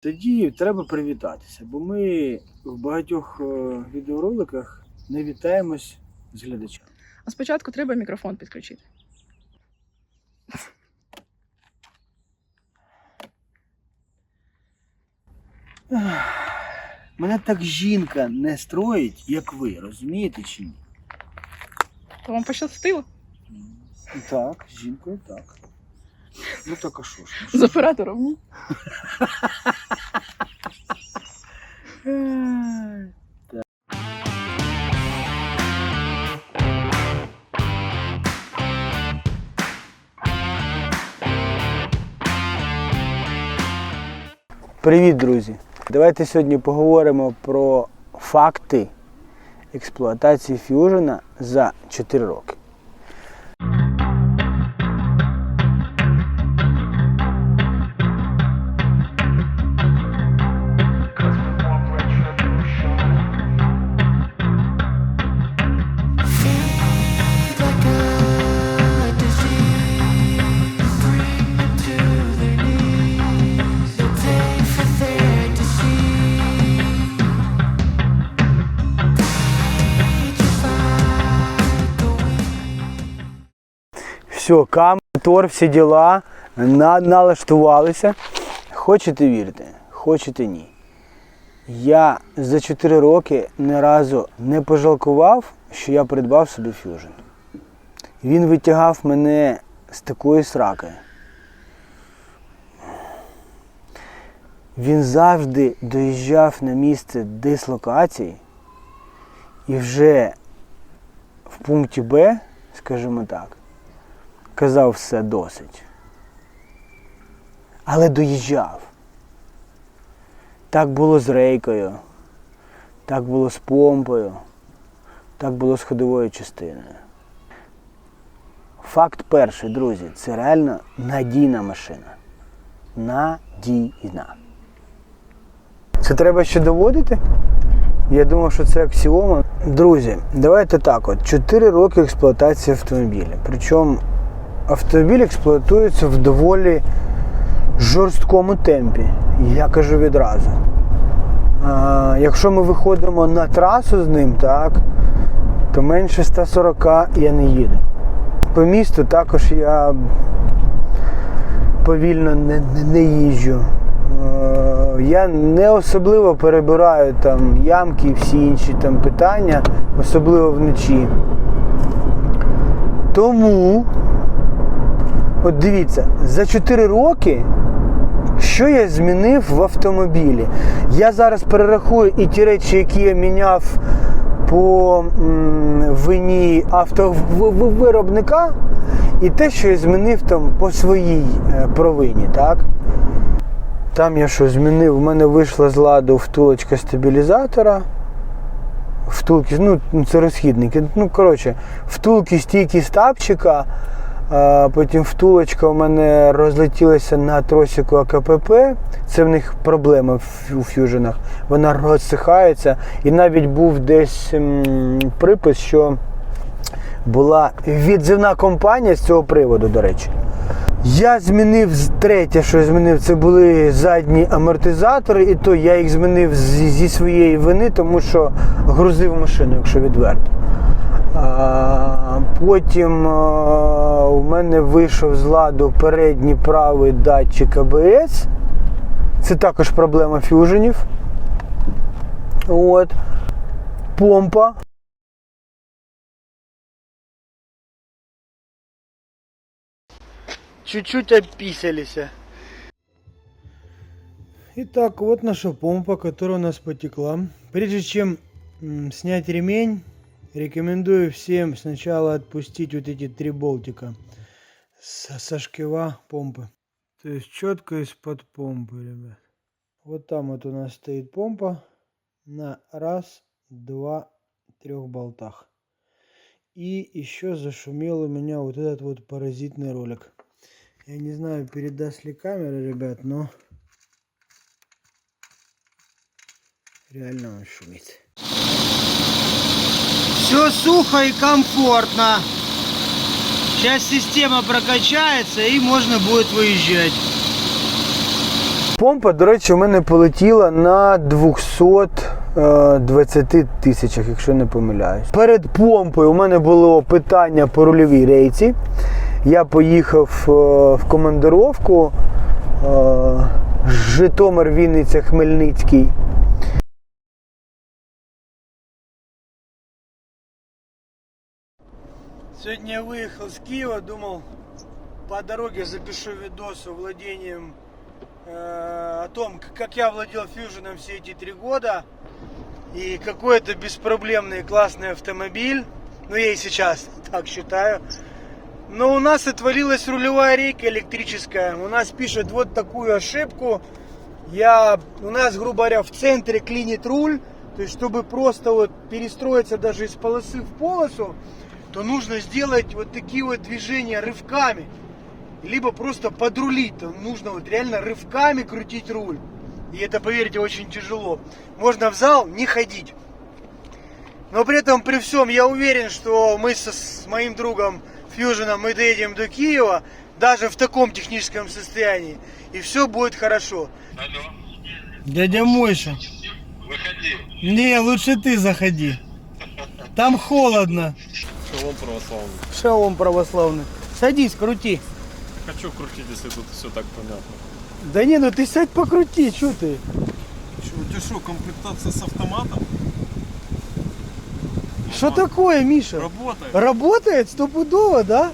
Тоді треба привітатися, бо ми в багатьох е, відеороликах не вітаємось з глядачами. А спочатку треба мікрофон підключити. Мене так жінка не строїть, як ви, розумієте чи ні? То вам пощастило Так, з жінкою так. Ну так а що ж? з оператором. Ні? Привіт, друзі! Давайте сьогодні поговоримо про факти експлуатації фюжена за 4 роки. Все, кам, мотор, всі діла, на, налаштувалися. Хочете вірте, хочете ні. Я за 4 роки ні разу не пожалкував, що я придбав собі фюжн. Він витягав мене з такої сраки. Він завжди доїжджав на місце дислокації і вже в пункті Б, скажімо так, казав все досить. Але доїжджав. Так було з рейкою, так було з помпою, так було з ходовою частиною. Факт перший, друзі, це реально надійна машина. Надійна. Це треба ще доводити? Я думав, що це аксіома. Друзі, давайте так от. 4 роки експлуатації автомобіля. Причому автомобіль експлуатується в доволі жорсткому темпі. Я кажу відразу. А, якщо ми виходимо на трасу з ним, так, то менше 140 я не їду. По місту також я повільно не, не, їжджу. Е, Я не особливо перебираю там ямки і всі інші там питання, особливо вночі. Тому, от дивіться, за 4 роки, що я змінив в автомобілі? Я зараз перерахую і ті речі, які я міняв по вині автовиробника, і те, що я змінив там по своїй е, провині, так? Там я що змінив, у мене вийшла з ладу втулочка стабілізатора. Втулки, ну це розхідники. Ну, коротше, втулки стійки стапчика. Потім втулочка у мене розлетілася на тросику АКПП. Це в них проблема у фюженах. Вона розсихається. І навіть був десь припис, що була відзивна компанія з цього приводу, до речі. Я змінив третє, що я змінив, це були задні амортизатори, і то я їх змінив зі, своєї вини, тому що грузив машину, якщо відверто. А, потім у мене вийшов з ладу передній правий датчик АБС. Це також проблема фюженів. От. Помпа. Чуть-чуть описались. Итак, вот наша помпа, которая у нас потекла. Прежде чем снять ремень, рекомендую всем сначала отпустить вот эти три болтика со, со шкива помпы. То есть четко из-под помпы, ребят. Вот там вот у нас стоит помпа на раз, два, трех болтах. И еще зашумел у меня вот этот вот паразитный ролик. Я не знаю, передаст ли камера, ребят, но реально он шумит. Все сухо и комфортно. Сейчас система прокачается и можно будет выезжать. Помпа, до речі, у мене полетіла на 220 тисячах, якщо не помиляюсь. Перед помпою у мене було питання по рульовій рейці. Я поїхав е, в командировку е, Житомир, Вінниця, Хмельницький. Сегодня я выехал с Киева, думал, по дороге запишу видос о владением э, о том, как я владел фьюженом все эти три года и какой это беспроблемный классный автомобиль. Ну, я и сейчас так считаю. Но у нас отвалилась рулевая рейка электрическая. У нас пишет вот такую ошибку. Я, у нас, грубо говоря, в центре клинит руль. То есть, чтобы просто вот перестроиться даже из полосы в полосу, то нужно сделать вот такие вот движения рывками. Либо просто подрулить. То нужно вот реально рывками крутить руль. И это, поверьте, очень тяжело. Можно в зал не ходить. Но при этом, при всем, я уверен, что мы со, с моим другом Фьюженом мы доедем до Киева, даже в таком техническом состоянии, и все будет хорошо. Алло, Дядя Мойша, выходи. не, лучше ты заходи. Там холодно. Шалом православный. Шалом православный. Садись, крути. Хочу крутить, если тут все так понятно. Да не, ну ты сядь покрути, что ты? Что, у тебя что, комплектация с автоматом? Что такое, Миша? Работает. Работает стопудово, да?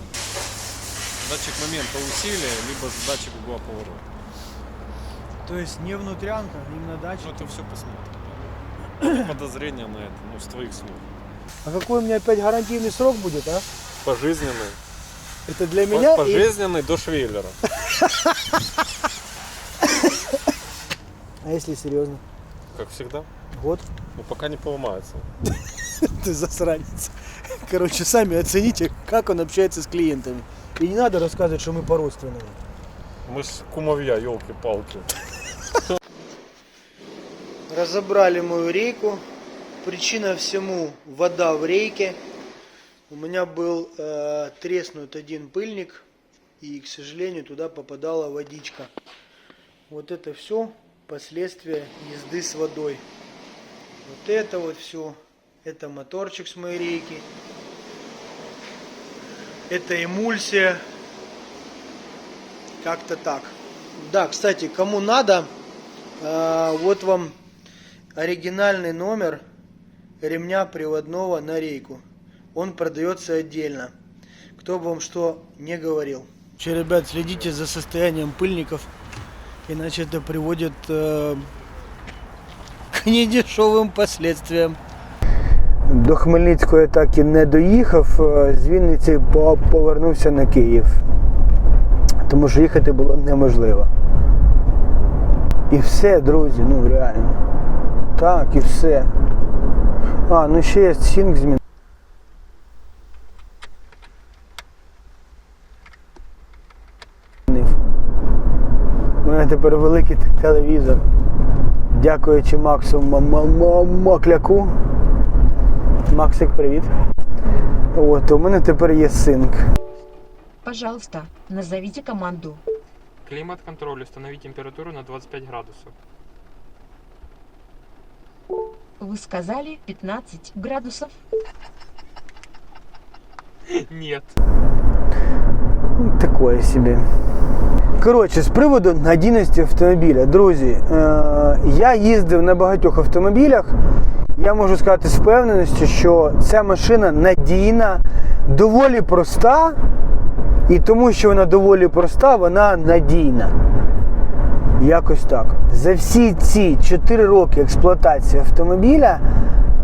Датчик момента усилия, либо датчик угла поворота. То есть не внутрянка, именно датчик. Ну это все посмотрим. Подозрение на это, ну с твоих слов. А какой у меня опять гарантийный срок будет, а? Пожизненный. Это для меня? По- и- Пожизненный до Швейлера. А если серьезно? Как всегда. Год? Ну пока не поломается. Ты засранец. Короче, сами оцените, как он общается с клиентами. И не надо рассказывать, что мы по-родственному. Мы ж кумовья, елки-палки. Разобрали мою рейку. Причина всему вода в рейке. У меня был э, треснут один пыльник, и, к сожалению, туда попадала водичка. Вот это все последствия езды с водой. Вот это вот все. Это моторчик с моей рейки. Это эмульсия. Как-то так. Да, кстати, кому надо, э, вот вам оригинальный номер ремня приводного на рейку. Он продается отдельно. Кто бы вам что не говорил. Че, ребят, следите за состоянием пыльников, иначе это приводит э, к недешевым последствиям. До Хмельницького я так і не доїхав. е, З Вінниці по- повернувся на Київ. Тому що їхати було неможливо. І все, друзі, ну реально. Так, і все. А, ну ще є сінк змін. У мене тепер великий телевізор. Дякуючи Максу Макляку. Максик, привіт. От, у мене тепер є синк. Пожалуйста, назовите команду. Климат-контроль. Установи температуру на 25 градусов. Вы сказали 15 градусов. Нет. Такое собі. Коротше, з приводу надійності автомобіля, друзі, е- я їздив на багатьох автомобілях. Я можу сказати з впевненістю, що ця машина надійна, доволі проста, і тому, що вона доволі проста, вона надійна. Якось так. За всі ці 4 роки експлуатації автомобіля,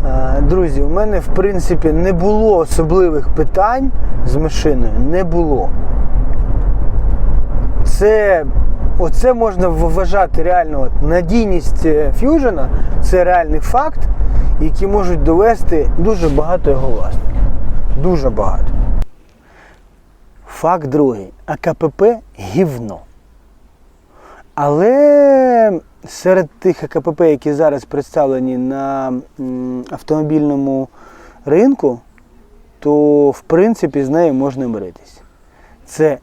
е, друзі, у мене в принципі не було особливих питань з машиною. Не було. Це, оце можна вважати реально от, надійність ф'южена, це реальний факт, який можуть довести дуже багато його власників. Дуже багато. Факт другий. АКПП гівно. Але серед тих АКПП, які зараз представлені на автомобільному ринку, то в принципі з нею можна миритись. Це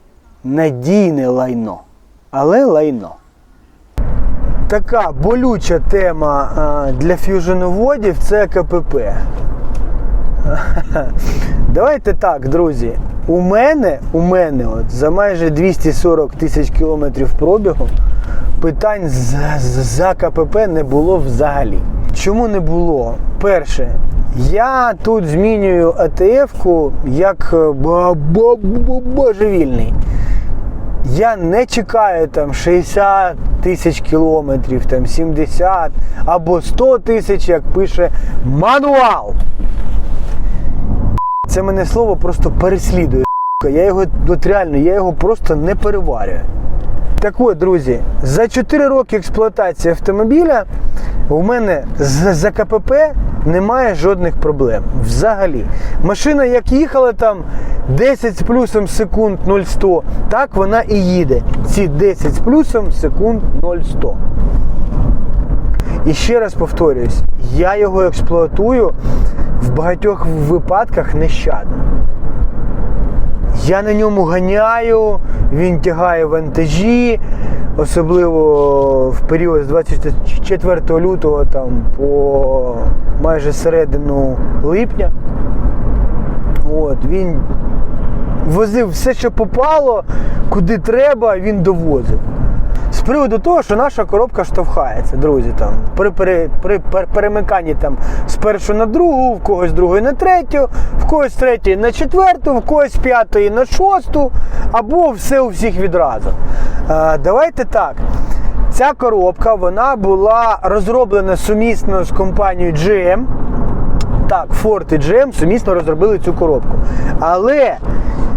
надійне лайно, але лайно. така болюча тема для ф'юженоводів це КПП. Давайте так, друзі. У мене, у мене от, за майже 240 тисяч кілометрів пробігу питань за, за КПП не було взагалі. Чому не було? Перше, я тут змінюю АТФ-ку як е, божевільний. Я не чекаю там 60 тисяч кілометрів, там 70 або 100 тисяч, як пише мануал. Це мене слово просто переслідує. Я його от реально, я його просто не переварюю. Так от, друзі, за 4 роки експлуатації автомобіля у мене з- за КПП немає жодних проблем. Взагалі. Машина як їхала там 10 з плюсом секунд 0,100, так вона і їде. Ці 10 з плюсом секунд 0,100. І ще раз повторююсь, я його експлуатую в багатьох випадках нещадно. Я на ньому ганяю, він тягає вантажі, особливо в період з 24 лютого там, по майже середину липня. От, він возив все, що попало, куди треба, він довозив. Приводу того, що наша коробка штовхається, друзі, там, при, пере- при пер- перемиканні там, з першої на другу, в когось з другої на третю, в когось з третьої на четверту, в когось з п'ятої на шосту, або все у всіх відразу. Е, давайте так. Ця коробка вона була розроблена сумісно з компанією GM. Так, Ford і GM сумісно розробили цю коробку. Але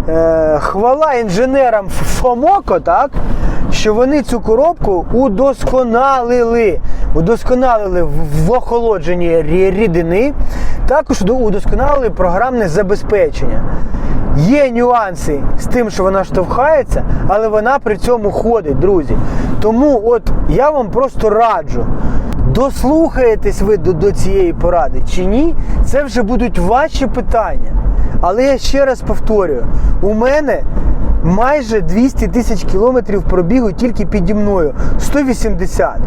е, хвала інженерам Фомоко, так, що вони цю коробку удосконалили. Удосконалили в- охолодженні рідини, також удосконалили програмне забезпечення. Є нюанси з тим, що вона штовхається, але вона при цьому ходить, друзі. Тому от я вам просто раджу. Дослухаєтесь ви до, до цієї поради чи ні, це вже будуть ваші питання. Але я ще раз повторюю: у мене майже 200 тисяч кілометрів пробігу тільки піді мною 180.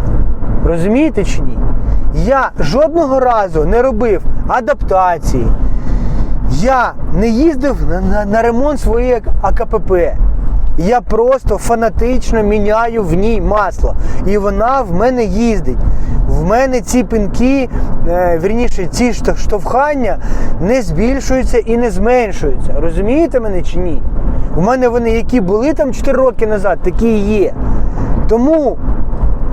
Розумієте чи ні? Я жодного разу не робив адаптації. Я не їздив на, на, на ремонт своєї АКПП. Я просто фанатично міняю в ній масло. І вона в мене їздить. В мене ці пінки, е, вірніше, ці штовхання не збільшуються і не зменшуються. Розумієте мене чи ні? У мене вони, які були там 4 роки назад, такі і є. Тому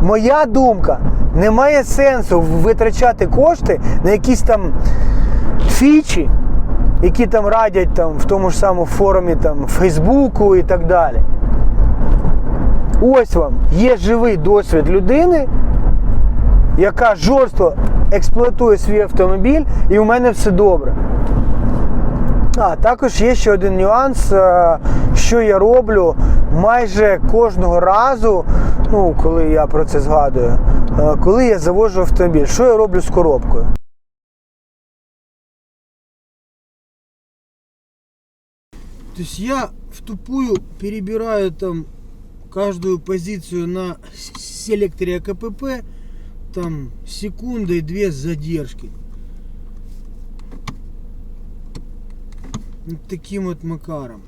моя думка, немає сенсу витрачати кошти на якісь там фічі, які там радять там, в тому ж самому форумі там, Фейсбуку і так далі. Ось вам є живий досвід людини, яка жорстко експлуатує свій автомобіль, і у мене все добре. А також є ще один нюанс, е, що я роблю майже кожного разу, ну коли я про це згадую, е, коли я заводжу автомобіль, що я роблю з коробкою? То есть я в тупую перебираю там каждую позицию на селекторе АКПП, там секунда и две задержки. Таким вот макаром.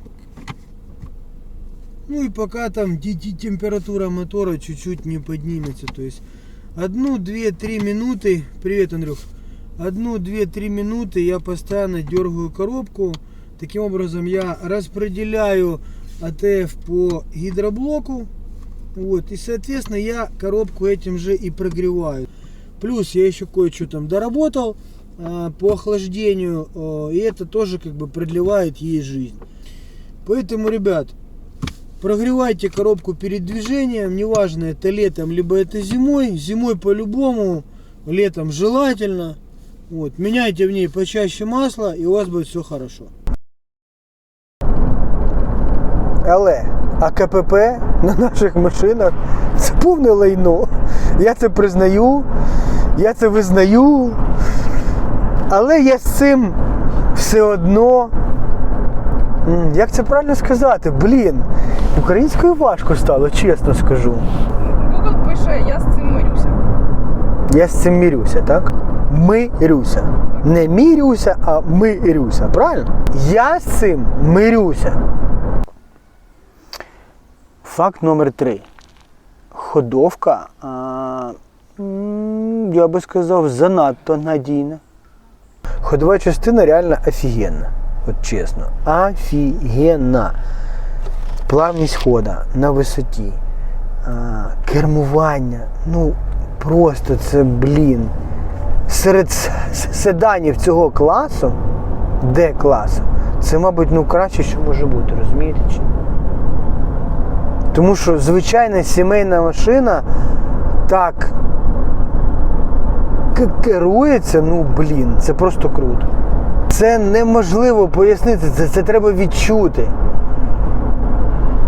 Ну и пока там те- те- температура мотора чуть-чуть не поднимется. То есть одну, две, три минуты. Привет, Андрюх. Одну, две, три минуты я постоянно дергаю коробку. Таким образом я распределяю АТФ по гидроблоку. Вот, и соответственно я коробку этим же и прогреваю. Плюс я еще кое-что там доработал по охлаждению. а, и это тоже как бы продлевает ей жизнь. Поэтому, ребят, прогревайте коробку перед движением. Неважно это летом, либо это зимой. Зимой по-любому, летом желательно. Вот, меняйте в ней почаще масло, и у вас будет все хорошо. Але АКПП на наших машинах це повне лайно. Я це признаю, я це визнаю. Але я з цим все одно. Як це правильно сказати? Блін, українською важко стало, чесно скажу. Google пише, я з цим мирюсь. Я з цим мірюся, так? Мирюся. Не мірюся, а мирюся. Правильно? Я з цим мирюся. Факт номер три. Ходовка, а, я би сказав, занадто надійна. Ходова частина реально офігенна. От чесно. Офігенна. Плавність хода на висоті. Кермування. Ну, просто це, блін. Серед седанів цього класу, Д класу, це, мабуть, ну краще, що може бути, розумієте? Тому що звичайна сімейна машина так керується, ну блін, це просто круто. Це неможливо пояснити, це, це треба відчути.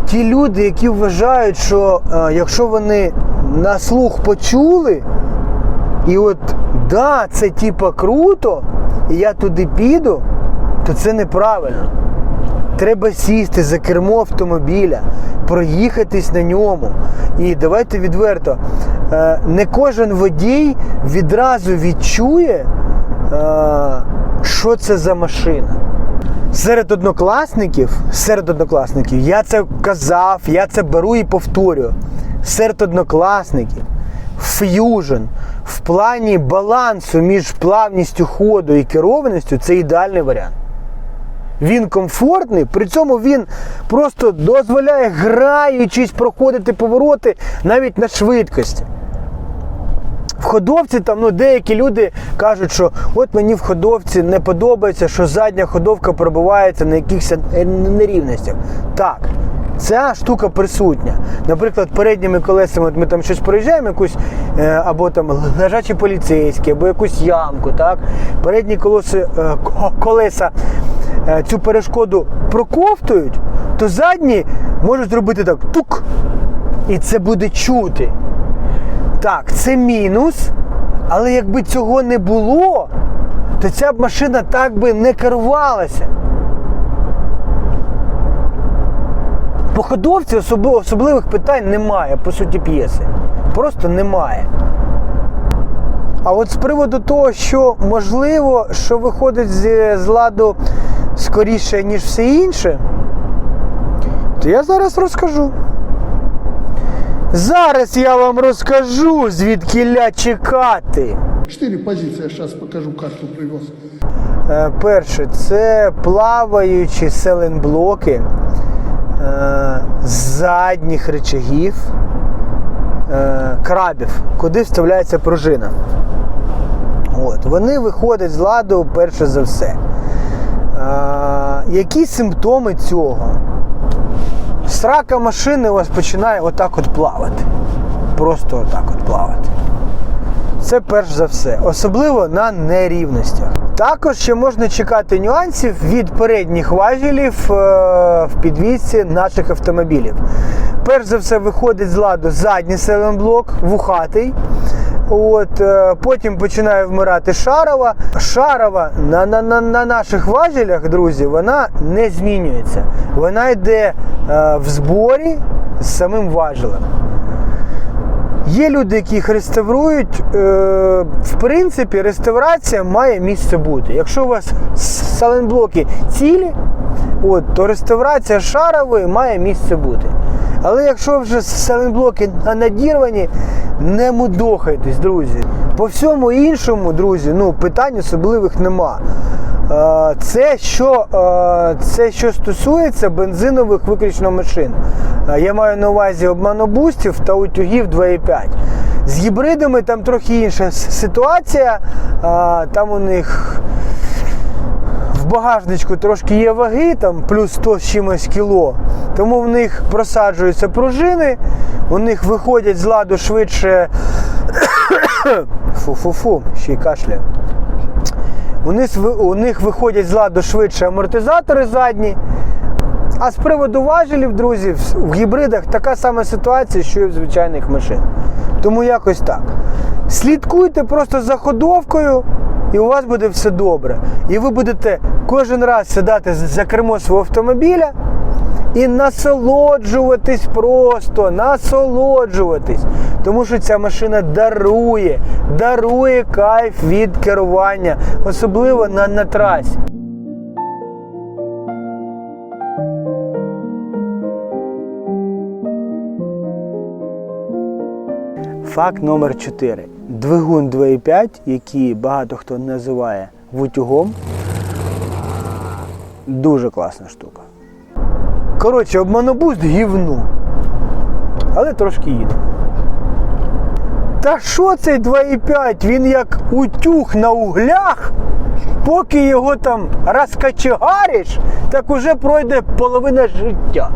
Ті люди, які вважають, що е, якщо вони на слух почули, і от да, це типа круто, і я туди піду, то це неправильно. Треба сісти за кермо автомобіля, проїхатись на ньому. І давайте відверто, е, не кожен водій відразу відчує, е, що це за машина. Серед однокласників, серед однокласників, я це казав, я це беру і повторюю. Серед однокласників ф'южн в плані балансу між плавністю ходу і керованістю це ідеальний варіант. Він комфортний, при цьому він просто дозволяє, граючись, проходити повороти навіть на швидкості. В ходовці там ну, деякі люди кажуть, що от мені в ходовці не подобається, що задня ходовка перебувається на якихось нерівностях. Так, ця штука присутня. Наприклад, передніми колесами от ми там щось проїжджаємо, якусь е, або там лежачі поліцейські, або якусь ямку. Так? Передні колеса, е, колеса е, цю перешкоду проковтують, то задні можуть зробити так тук. І це буде чути. Так, це мінус, але якби цього не було, то ця б машина так би не керувалася. По ходовці особи- особливих питань немає, по суті, п'єси. Просто немає. А от з приводу того, що можливо, що виходить з, з ладу скоріше, ніж все інше, то я зараз розкажу. Зараз я вам розкажу, звідки чекати. Четыре позиции, я сейчас покажу, карту привез. Е, Перше, це плаваючі селенблоки е, задніх речагів е, крабів, куди вставляється пружина. От, вони виходять з ладу перше за все. Е, які симптоми цього? Срака машини у вас починає отак от плавати. Просто отак от плавати. Це перш за все, особливо на нерівностях. Також ще можна чекати нюансів від передніх важелів е, в підвісці наших автомобілів. Перш за все виходить з ладу задній селенблок, вухатий. От, е, потім починає вмирати шарова. Шарова на, на, на, на наших важелях, друзі, вона не змінюється. Вона йде е, в зборі з самим важелем. Є люди, які їх реставрують. Е, в принципі, реставрація має місце бути. Якщо у вас саленблоки цілі, от, то реставрація шарової має місце бути. Але якщо вже саленблоки надірвані, не мудохайтесь, друзі. По всьому іншому, друзі, ну, питань особливих нема. Е, Це що, е, це що стосується бензинових виключно машин. Е, Я маю на увазі обманобустів та утюгів 2,5. З гібридами там трохи інша ситуація. Там у них в багажничку трошки є ваги, там плюс 100 з чимось кіло. Тому в них просаджуються пружини, у них виходять з ладу швидше. Фу-фу-фу, ще й кашляю. У них, виходять з ладу швидше амортизатори задні. А з приводу важелів, друзі, в гібридах така сама ситуація, що і в звичайних машин. Тому якось так. Слідкуйте просто за ходовкою, і у вас буде все добре. І ви будете кожен раз сідати за кермо свого автомобіля і насолоджуватись просто, насолоджуватись. Тому що ця машина дарує, дарує кайф від керування, особливо на, на трасі. Факт номер 4. Двигун 2.5, який багато хто називає вутюгом. Дуже класна штука. Коротше, обманобуст гівну. Але трошки їде. Та що цей 2.5? Він як утюг на углях. Поки його там розкачегариш, так уже пройде половина життя.